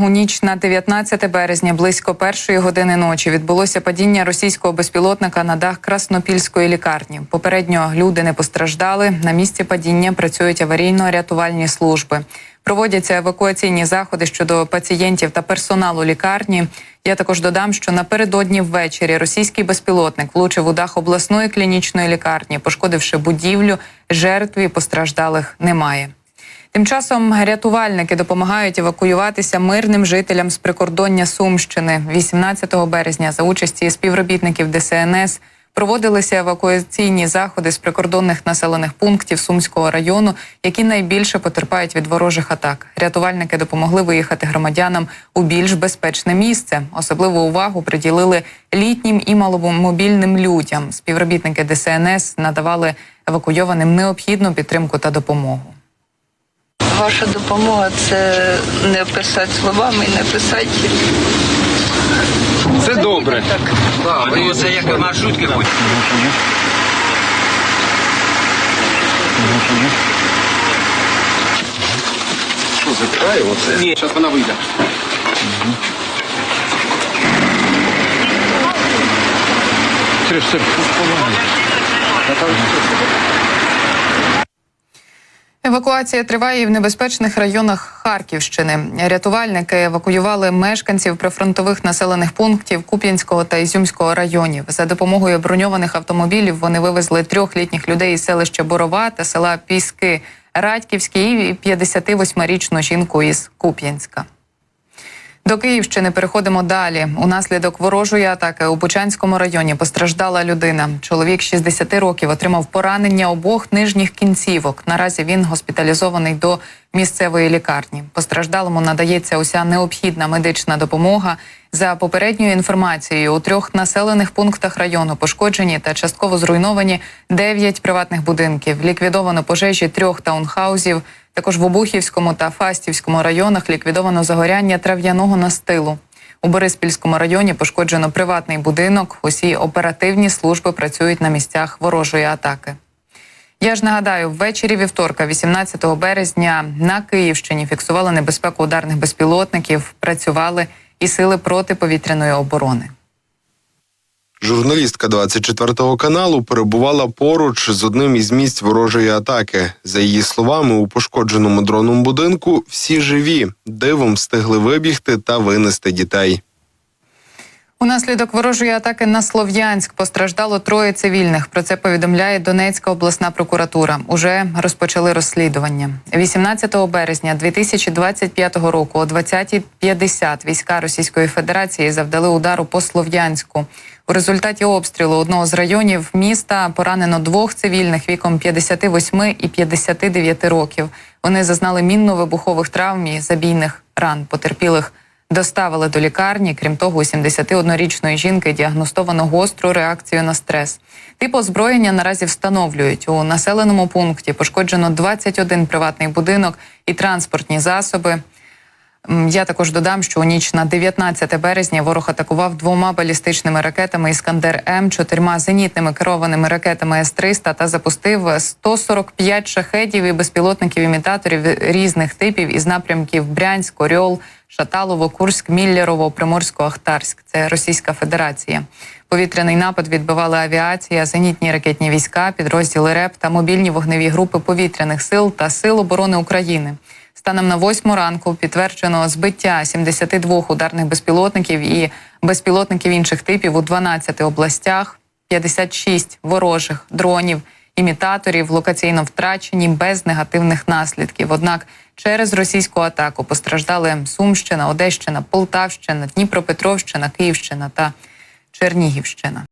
У ніч на 19 березня близько першої години ночі відбулося падіння російського безпілотника на дах Краснопільської лікарні. Попередньо люди не постраждали. На місці падіння працюють аварійно-рятувальні служби. Проводяться евакуаційні заходи щодо пацієнтів та персоналу лікарні. Я також додам, що напередодні ввечері російський безпілотник влучив у дах обласної клінічної лікарні, пошкодивши будівлю. Жертв і постраждалих немає. Тим часом рятувальники допомагають евакуюватися мирним жителям з прикордоння Сумщини. 18 березня за участі співробітників ДСНС проводилися евакуаційні заходи з прикордонних населених пунктів Сумського району, які найбільше потерпають від ворожих атак. Рятувальники допомогли виїхати громадянам у більш безпечне місце. Особливу увагу приділили літнім і маломобільним людям. Співробітники ДСНС надавали евакуйованим необхідну підтримку та допомогу. Ваша допомога це не описати словами, не писати. Це добре. Так, це як маршрутки. Що, забирає оце? Ні. Зараз вона вийде. Сереж, Сереж, Евакуація триває і в небезпечних районах Харківщини. Рятувальники евакуювали мешканців прифронтових населених пунктів Куп'янського та Ізюмського районів. За допомогою броньованих автомобілів вони вивезли трьох літніх людей із селища Борова та села Піски Радьківські і 58-річну жінку із Куп'янська. До Київщини переходимо далі. Унаслідок ворожої атаки у Бучанському районі постраждала людина. Чоловік 60 років отримав поранення обох нижніх кінцівок. Наразі він госпіталізований до місцевої лікарні. Постраждалому надається уся необхідна медична допомога. За попередньою інформацією, у трьох населених пунктах району пошкоджені та частково зруйновані 9 приватних будинків. Ліквідовано пожежі трьох таунхаузів. Також в Обухівському та Фастівському районах ліквідовано загоряння трав'яного настилу. У Бориспільському районі пошкоджено приватний будинок. Усі оперативні служби працюють на місцях ворожої атаки. Я ж нагадаю, ввечері вівторка, 18 березня, на Київщині фіксували небезпеку ударних безпілотників. Працювали і сили протиповітряної оборони. Журналістка 24 каналу перебувала поруч з одним із місць ворожої атаки. За її словами, у пошкодженому дроном будинку всі живі, дивом встигли вибігти та винести дітей. Унаслідок ворожої атаки на Слов'янськ постраждало троє цивільних. Про це повідомляє Донецька обласна прокуратура. Уже розпочали розслідування. 18 березня 2025 року о 20.50 війська Російської Федерації завдали удару по Слов'янську. У результаті обстрілу одного з районів міста поранено двох цивільних віком 58 і 59 років. Вони зазнали мінно-вибухових травм і забійних ран потерпілих. Доставили до лікарні. Крім того, у 71-річної жінки діагностовано гостру реакцію на стрес. Тип озброєння наразі встановлюють у населеному пункті. Пошкоджено 21 приватний будинок і транспортні засоби. Я також додам, що у ніч на 19 березня ворог атакував двома балістичними ракетами Іскандер М, чотирма зенітними керованими ракетами С-300 та запустив 145 шахедів і безпілотників імітаторів різних типів із напрямків Брянськ, Оріол, Шаталово, Курськ, Міллєрово, Приморсько, Ахтарськ. Це Російська Федерація. Повітряний напад відбивали авіація, зенітні ракетні війська, підрозділи РЕП та мобільні вогневі групи повітряних сил та сил оборони України. Станом на восьму ранку підтверджено збиття 72 ударних безпілотників і безпілотників інших типів у 12 областях, 56 ворожих дронів, імітаторів локаційно втрачені без негативних наслідків. Однак через російську атаку постраждали Сумщина, Одещина, Полтавщина, Дніпропетровщина, Київщина та Чернігівщина.